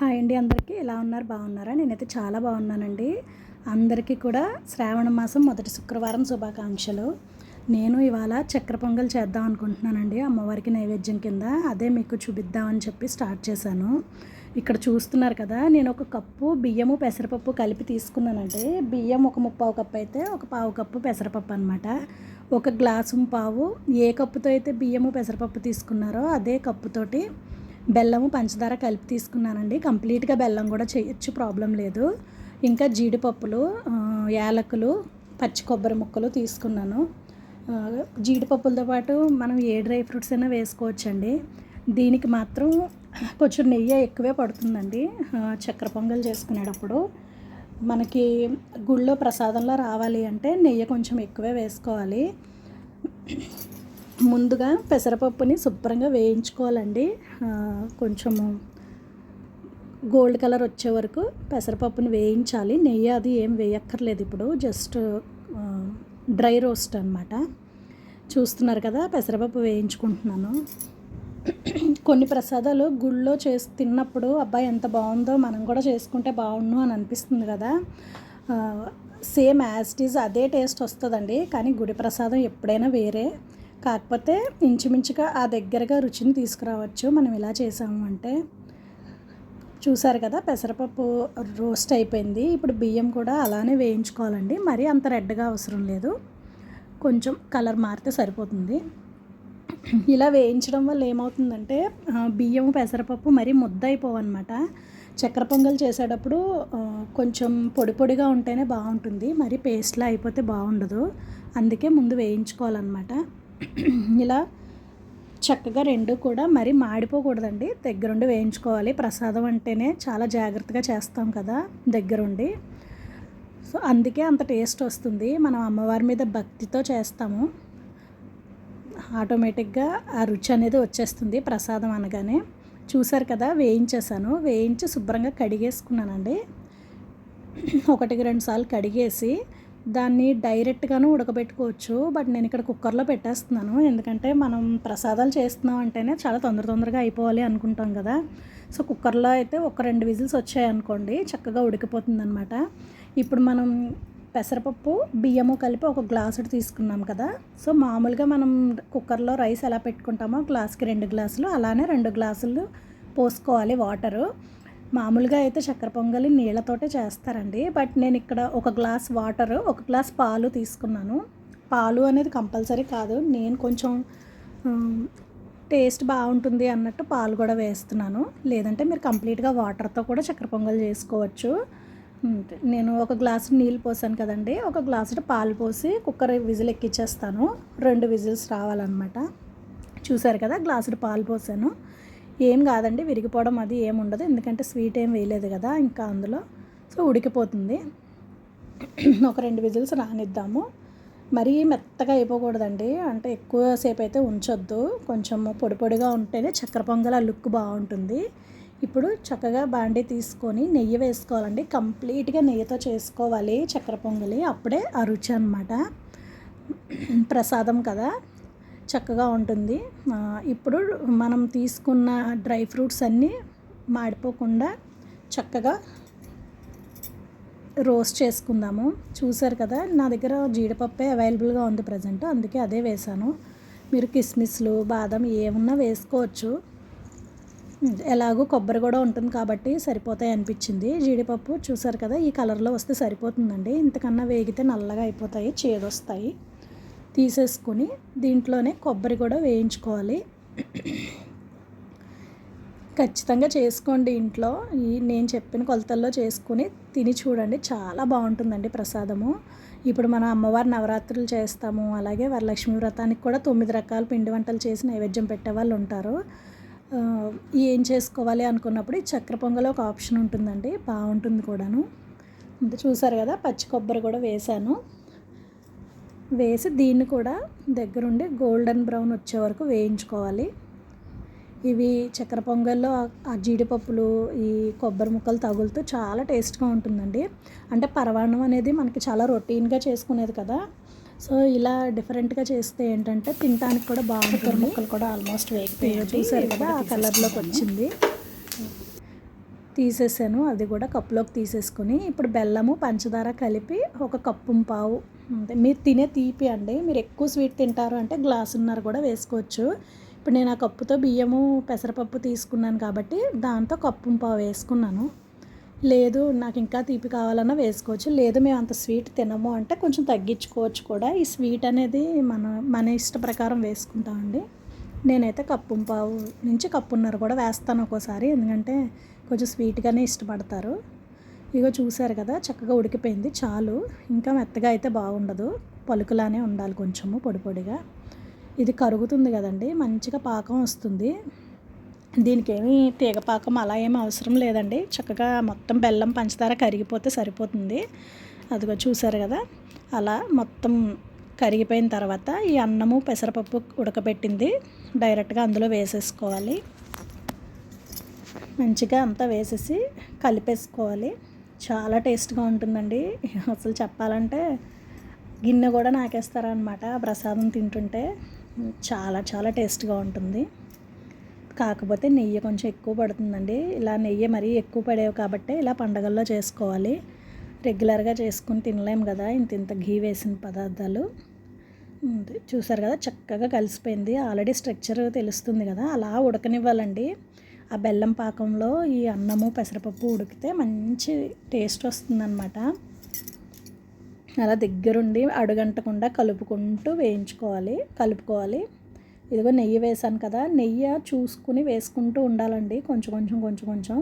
Hi అండి అందరికీ. ఎలా ఉన్నారు? బాగున్నారా? నేనైతే చాలా బాగున్నానండి. అందరికీ కూడా శ్రావణ మాసం మొదటి శుక్రవారం శుభాకాంక్షలు. నేను ఇవాళ చక్కెర పొంగల్ చేద్దాం అనుకుంటున్నానండి. అమ్మవారికి నైవేద్యం కింద అదే మీకు చూపిద్దామని చెప్పి స్టార్ట్ చేశాను. ఇక్కడ చూస్తున్నారు కదా నేను ఒక కప్పు బియ్యము పెసరపప్పు కలిపి తీసుకున్నానండి. బియ్యం ఒక ముప్పావు కప్పు అయితే ఒక పావు కప్పు పెసరపప్పు అనమాట ఒక గ్లాసు పావు ఏ కప్పుతో అయితే బియ్యము పెసరపప్పు తీసుకున్నారో అదే కప్పుతోటి బెల్లము పంచదార కలిపి తీసుకున్నానండి. కంప్లీట్గా బెల్లం కూడా చేయొచ్చు ప్రాబ్లం లేదు. ఇంకా జీడిపప్పులు యాలకులు పచ్చి కొబ్బరి ముక్కలు తీసుకున్నాను. జీడిపప్పులతో పాటు మనం ఏ డ్రై ఫ్రూట్స్ అయినా వేసుకోవచ్చండి. దీనికి మాత్రం కొంచెం నెయ్యి ఎక్కువే పడుతుందండి. చక్కెర పొంగల్ చేసుకునేటప్పుడు. మనకి గుళ్ళో ప్రసాదంలో రావాలి అంటే నెయ్యి కొంచెం ఎక్కువే వేసుకోవాలి. ముందుగా పెసరపప్పుని శుభ్రంగా వేయించుకోవాలండి. కొంచెము గోల్డ్ కలర్ వచ్చే వరకు పెసరపప్పుని వేయించాలి. నెయ్యి అది ఏం వేయక్కర్లేదు ఇప్పుడు. జస్ట్ డ్రై రోస్ట్ అనమాట చూస్తున్నారు కదా పెసరపప్పు వేయించుకుంటున్నాను. కొన్ని ప్రసాదాలు గుళ్ళో చేసి తిన్నప్పుడు అబ్బాయి ఎంత బాగుందో మనం కూడా చేసుకుంటే బాగుండు అని అనిపిస్తుంది కదా. సేమ్ యాజ్ ఇట్ ఈజ్ అదే టేస్ట్ వస్తుందండి. కానీ గుడి ప్రసాదం ఎప్పుడైనా వేరే. కాకపోతే ఇంచుమించుగా ఆ దగ్గరగా రుచిని తీసుకురావచ్చు. మనం ఇలా చేసాము అంటే చూసారు కదా పెసరపప్పు రోస్ట్ అయిపోయింది. ఇప్పుడు బియ్యం కూడా అలానే వేయించుకోవాలండి. మరీ అంత రెడ్గా అవసరం లేదు. కొంచెం కలర్ మారితే సరిపోతుంది. ఇలా వేయించడం వల్ల ఏమవుతుందంటే బియ్యం పెసరపప్పు మరీ ముద్ద అయిపోవన్నమాట. చక్కెర పొంగల్ చేసేటప్పుడు కొంచెం పొడి పొడిగా ఉంటేనే బాగుంటుంది. మరి పేస్ట్లా అయిపోతే బాగుండదు. అందుకే ముందు వేయించుకోవాలన్నమాట. ఇలా చక్కగా రెండు కూడా మరి మాడిపోకూడదండి. దగ్గరుండి వేయించుకోవాలి. ప్రసాదం అంటేనే చాలా జాగ్రత్తగా చేస్తాం కదా దగ్గరుండి. సో అందుకే అంత టేస్ట్ వస్తుంది. మనం అమ్మవారి మీద భక్తితో చేస్తాము. ఆటోమేటిక్గా ఆ రుచి అనేది వచ్చేస్తుంది ప్రసాదం అనగానే. చూసారు కదా వేయించేసాను వేయించి శుభ్రంగా కడిగేసుకున్నానండి. ఒకటికి రెండు సార్లు కడిగేసి దాన్ని డైరెక్ట్గాను ఉడకబెట్టుకోవచ్చు. బట్ నేను ఇక్కడ కుక్కర్లో పెట్టేస్తున్నాను. ఎందుకంటే మనం ప్రసాదాలు చేస్తున్నాం అంటేనే చాలా తొందర తొందరగా అయిపోవాలి అనుకుంటాం కదా. సో కుక్కర్లో అయితే ఒక రెండు విజిల్స్ వచ్చాయనుకోండి చక్కగా ఉడికిపోతుంది అనమాట ఇప్పుడు మనం పెసరపప్పు బియ్యము కలిపి ఒక గ్లాసుడు తీసుకున్నాం కదా. సో మామూలుగా మనం కుక్కర్లో రైస్ ఎలా పెట్టుకుంటామో గ్లాస్కి రెండు గ్లాసులు అలానే రెండు గ్లాసులు పోసుకోవాలి వాటరు. మామూలుగా అయితే చక్కెర పొంగలి నీళ్ళతోటే చేస్తారండి. బట్ నేను ఇక్కడ ఒక గ్లాస్ వాటర్ ఒక గ్లాస్ పాలు తీసుకున్నాను. పాలు అనేది కంపల్సరీ కాదు. నేను కొంచెం టేస్ట్ బాగుంటుంది అన్నట్టు పాలు కూడా వేస్తున్నాను. లేదంటే మీరు కంప్లీట్గా వాటర్తో కూడా చక్కెర పొంగల్ చేసుకోవచ్చు. నేను ఒక గ్లాసు నీళ్ళు పోసాను కదండి. ఒక గ్లాసు పాలు పోసి కుక్కర్ విజిల్ ఎక్కిచ్చేస్తాను. రెండు విజిల్స్ రావాలన్నమాట. చూసారు కదా గ్లాసుడు పాలు పోసాను. ఏం కాదండి విరిగిపోవడం అది ఏం ఉండదు. ఎందుకంటే స్వీట్ ఏం వేయలేదు కదా ఇంకా అందులో. సో ఉడికిపోతుంది. ఒక రెండు విజిల్స్ రానిద్దాము. మరీ మెత్తగా అయిపోకూడదండి. అంటే ఎక్కువసేపు అయితే ఉంచొద్దు. కొంచెం పొడి పొడిగా ఉంటేనే చక్కెర పొంగల్ ఆ లుక్ బాగుంటుంది. ఇప్పుడు చక్కగా బాండీ తీసుకొని నెయ్యి వేసుకోవాలండి. కంప్లీట్గా నెయ్యితో చేసుకోవాలి చక్కెర పొంగలి. అప్పుడే ఆ రుచి అనమాట ప్రసాదం కదా. చక్కగా ఉంటుంది. ఇప్పుడు మనం తీసుకున్న డ్రై ఫ్రూట్స్ అన్నీ మాడిపోకుండా చక్కగా రోస్ట్ చేసుకుందాము. చూసారు కదా నా దగ్గర జీడిపప్పే అవైలబుల్గా ఉంది ప్రజెంట్ అందుకే అదే వేసాను మీరు కిస్మిస్లు బాదం ఏమున్నా వేసుకోవచ్చు. ఎలాగో కొబ్బరి కూడా ఉంటుంది కాబట్టి సరిపోతాయి అనిపించింది. జీడిపప్పు చూసారు కదా ఈ కలర్లో వస్తే సరిపోతుందండి. ఇంతకన్నా వేగితే నల్లగా అయిపోతాయి చేదొస్తాయి. తీసేసుకుని దీంట్లోనే కొబ్బరి కూడా వేయించుకోవాలి. ఖచ్చితంగా చేసుకోండి ఇంట్లో. ఈ నేను చెప్పిన కొలతల్లో చేసుకుని తిని చూడండి. చాలా బాగుంటుందండి ప్రసాదము. ఇప్పుడు మనం అమ్మవారి నవరాత్రులు చేస్తాము. అలాగే వరలక్ష్మి వ్రతానికి కూడా తొమ్మిది రకాల పిండి వంటలు చేసి నైవేద్యం పెట్టే వాళ్ళు ఉంటారు. ఏం చేసుకోవాలి అనుకున్నప్పుడు ఈ చక్ర పొంగల్ ఒక ఆప్షన్ ఉంటుందండి. బాగుంటుంది కూడాను. చూసారు కదా? పచ్చి కొబ్బరి కూడా వేశాను. వేసి దీన్ని కూడా దగ్గరుండి గోల్డెన్ బ్రౌన్ వచ్చే వరకు వేయించుకోవాలి. ఇవి చక్కెర పొంగల్లో ఆ- జీడిపప్పులు ఈ కొబ్బరి ముక్కలు తగులుతూ చాలా టేస్ట్గా ఉంటుందండి. అంటే పరవాన్నం అనేది మనకి చాలా రొటీన్గా చేసుకునేది కదా. సో ఇలా డిఫరెంట్గా చేస్తే ఏంటంటే తినడానికి కూడా బాగుంటుంది. ముక్కలు కూడా ఆల్మోస్ట్ వేగిపోయాయి చూసారు కదా ఆ కలర్లోకి వచ్చింది. తీసేసాను. అది కూడా కప్పులోకి తీసేసుకొని ఇప్పుడు బెల్లము పంచదార కలిపి ఒక కప్పు పావు. అంతే. మీరు తినే తీపి అండి. మీరు ఎక్కువ స్వీట్ తింటారు అంటే గ్లాసున్నర కూడా వేసుకోవచ్చు. ఇప్పుడు నేను ఆ కప్పుతో బియ్యము పెసరపప్పు తీసుకున్నాను కాబట్టి దాంతో కప్పు పావు వేసుకున్నాను. లేదు నాకు ఇంకా తీపి కావాలన్నా వేసుకోవచ్చు. లేదు మేము అంత స్వీట్ తినము అంటే కొంచెం తగ్గించుకోవచ్చు కూడా. ఈ స్వీట్ అనేది మన మన ఇష్ట ప్రకారం వేసుకుంటామండి. నేనైతే కప్పు పావు నుంచి కప్పున్నర కూడా వేస్తాను ఒక్కోసారి. ఎందుకంటే కొంచెం స్వీట్గానే ఇష్టపడతారు. ఇగో చూసారు కదా చక్కగా ఉడికిపోయింది చాలు. ఇంకా మెత్తగా అయితే బాగుండదు. పలుకులానే ఉండాలి కొంచెము పొడి పొడిగా. ఇది కరుగుతుంది కదండి మంచిగా పాకం వస్తుంది. దీనికి ఏమి తీగ పాకం అలా ఏమీ అవసరం లేదండి. చక్కగా మొత్తం బెల్లం పంచదార కరిగిపోతే సరిపోతుంది. అదిగో చూసారు కదా అలా మొత్తం కరిగిపోయిన తర్వాత ఈ అన్నము పెసరపప్పు ఉడకబెట్టింది. డైరెక్ట్గా అందులో వేసేసుకోవాలి. మంచిగా అంతా వేసేసి కలిపేసుకోవాలి. చాలా టేస్ట్గా ఉంటుందండి. అసలు చెప్పాలంటే గిన్నె కూడా నాకేస్తారనమాట ప్రసాదం తింటుంటే. చాలా చాలా టేస్ట్గా ఉంటుంది. కాకపోతే నెయ్యి కొంచెం ఎక్కువ పడుతుందండి. ఇలా నెయ్యి మరీ ఎక్కువ పడేవి కాబట్టి ఇలా పండగల్లో చేసుకోవాలి. రెగ్యులర్గా చేసుకుని తినలేము కదా ఇంత ఇంత ఘీ వేసిన పదార్థాలు. చూసారు కదా చక్కగా కలిసిపోయింది. ఆల్రెడీ స్ట్రక్చర్ తెలుస్తుంది కదా అలా ఉడకనివ్వాలండి. ఆ బెల్లం పాకంలో ఈ అన్నము పెసరపప్పు ఉడికితే మంచి టేస్ట్ వస్తుందన్నమాట. అలా దగ్గరుండి అడుగంటకుండా కలుపుకుంటూ వేయించుకోవాలి. కలుపుకోవాలి. ఇదిగో నెయ్యి వేసాను కదా నెయ్యి చూసుకుని వేసుకుంటూ ఉండాలండి. కొంచెం కొంచెం కొంచెం కొంచెం.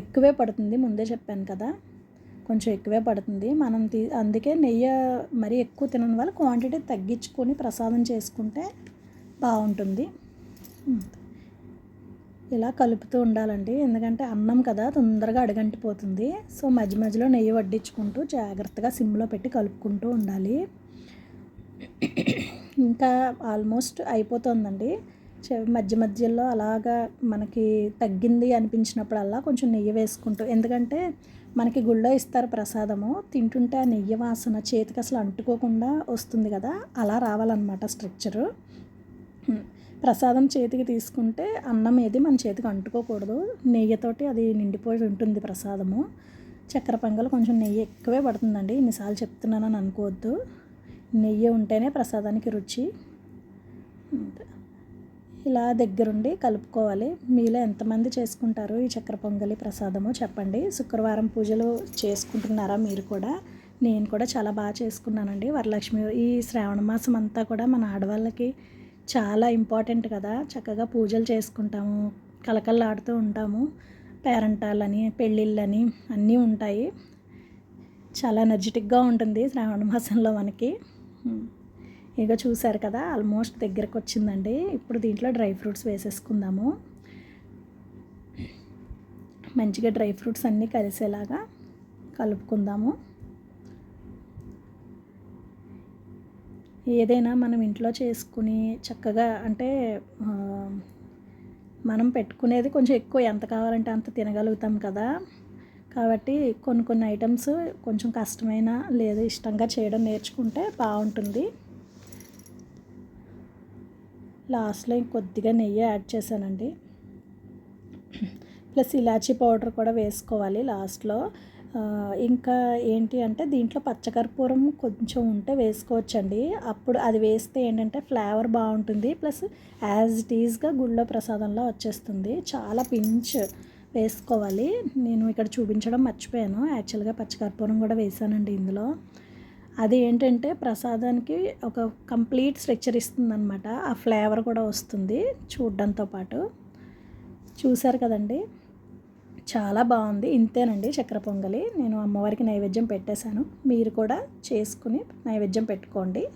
ఎక్కువే పడుతుంది ముందే చెప్పాను కదా. కొంచెం ఎక్కువే పడుతుంది. మనం తీ అందుకే నెయ్యి మరీ ఎక్కువ తినడం వల్ల క్వాంటిటీ తగ్గించుకొని ప్రసాదం చేసుకుంటే బాగుంటుంది. ఇలా కలుపుతూ ఉండాలండి. ఎందుకంటే అన్నం కదా తొందరగా అడగంటిపోతుంది. సో మధ్య మధ్యలో నెయ్యి వడ్డించుకుంటూ జాగ్రత్తగా సిమ్లో పెట్టి కలుపుకుంటూ ఉండాలి. ఇంకా ఆల్మోస్ట్ అయిపోతుందండి. మధ్య మధ్యలో అలాగా మనకి తగ్గింది అనిపించినప్పుడల్లా కొంచెం నెయ్యి వేసుకుంటూ ఎందుకంటే మనకి గుళ్ళో ఇస్తారు ప్రసాదము. తింటుంటే ఆ నెయ్యి వాసన చేతికి అసలు అంటుకోకుండా వస్తుంది కదా. అలా రావాలన్నమాట స్ట్రక్చరు. ప్రసాదం చేతికి తీసుకుంటే అన్నం ఏది మన చేతికి అంటుకోకూడదు. నెయ్యితోటి అది నిండిపోయి ఉంటుంది ప్రసాదము. చక్కెర పొంగలు కొంచెం నెయ్యి ఎక్కువే పడుతుందండి. ఇన్నిసార్లు చెప్తున్నానని అనుకోవద్దు. నెయ్యి ఉంటేనే ప్రసాదానికి రుచి. ఇలా దగ్గరుండి కలుపుకోవాలి. మీలో ఎంతమంది చేసుకుంటారు ఈ చక్కెర పొంగలి ప్రసాదము చెప్పండి. శుక్రవారం పూజలు చేసుకుంటున్నారా మీరు కూడా? నేను కూడా చాలా బాగా చేసుకున్నానండి. వరలక్ష్మి ఈ శ్రావణ మాసం అంతా కూడా మన ఆడవాళ్ళకి చాలా ఇంపార్టెంట్ కదా. చక్కగా పూజలు చేసుకుంటాము కలకల్లాడుతూ ఉంటాము. పేరంటాలని పెళ్ళిళ్ళని అన్నీ ఉంటాయి. చాలా ఎనర్జెటిక్గా ఉంటుంది శ్రావణ మాసంలో మనకి. ఇక చూసారు కదా ఆల్మోస్ట్ దగ్గరకు వచ్చిందండి ఇప్పుడు దీంట్లో డ్రై ఫ్రూట్స్ వేసేసుకుందాము. మంచిగా డ్రై ఫ్రూట్స్ అన్నీ కలిసేలాగా కలుపుకుందాము. ఏదైనా మనం ఇంట్లో చేసుకుని చక్కగా అంటే మనం పెట్టుకునేది కొంచెం ఎక్కువ ఎంత కావాలంటే అంత తినగలుగుతాం కదా. కాబట్టి కొన్ని కొన్ని ఐటమ్స్ కొంచెం కష్టమైన లేదు ఇష్టంగా చేయడం నేర్చుకుంటే బాగుంటుంది. లాస్ట్లో కొద్దిగా నెయ్యి యాడ్ చేశానండి. ప్లస్ ఇలాచీ పౌడర్ కూడా వేసుకోవాలి లాస్ట్లో. ఇంకా ఏంటి అంటే దీంట్లో పచ్చకర్పూరం కొంచెం ఉంటే వేసుకోవచ్చండి. అప్పుడు అది వేస్తే ఏంటంటే ఫ్లేవర్ బాగుంటుంది. ప్లస్ యాజ్ ఇట్ ఈజ్గా గుళ్ళో ప్రసాదంలో వచ్చేస్తుంది. చాలా పించ్ వేసుకోవాలి. నేను ఇక్కడ చూపించడం మర్చిపోయాను. యాక్చువల్గా పచ్చకర్పూరం కూడా వేసానండి ఇందులో. అది ఏంటంటే ప్రసాదానికి ఒక కంప్లీట్ స్ట్రక్చర్ ఇస్తుందన్నమాట. ఆ ఫ్లేవర్ కూడా వస్తుంది చూడడంతో పాటు. చూశారు కదండి? చాలా బాగుంది. ఇంతేనండి చక్కెర పొంగలి. నేను అమ్మవారికి నైవేద్యం పెట్టేశాను. మీరు కూడా చేసుకుని నైవేద్యం పెట్టుకోండి.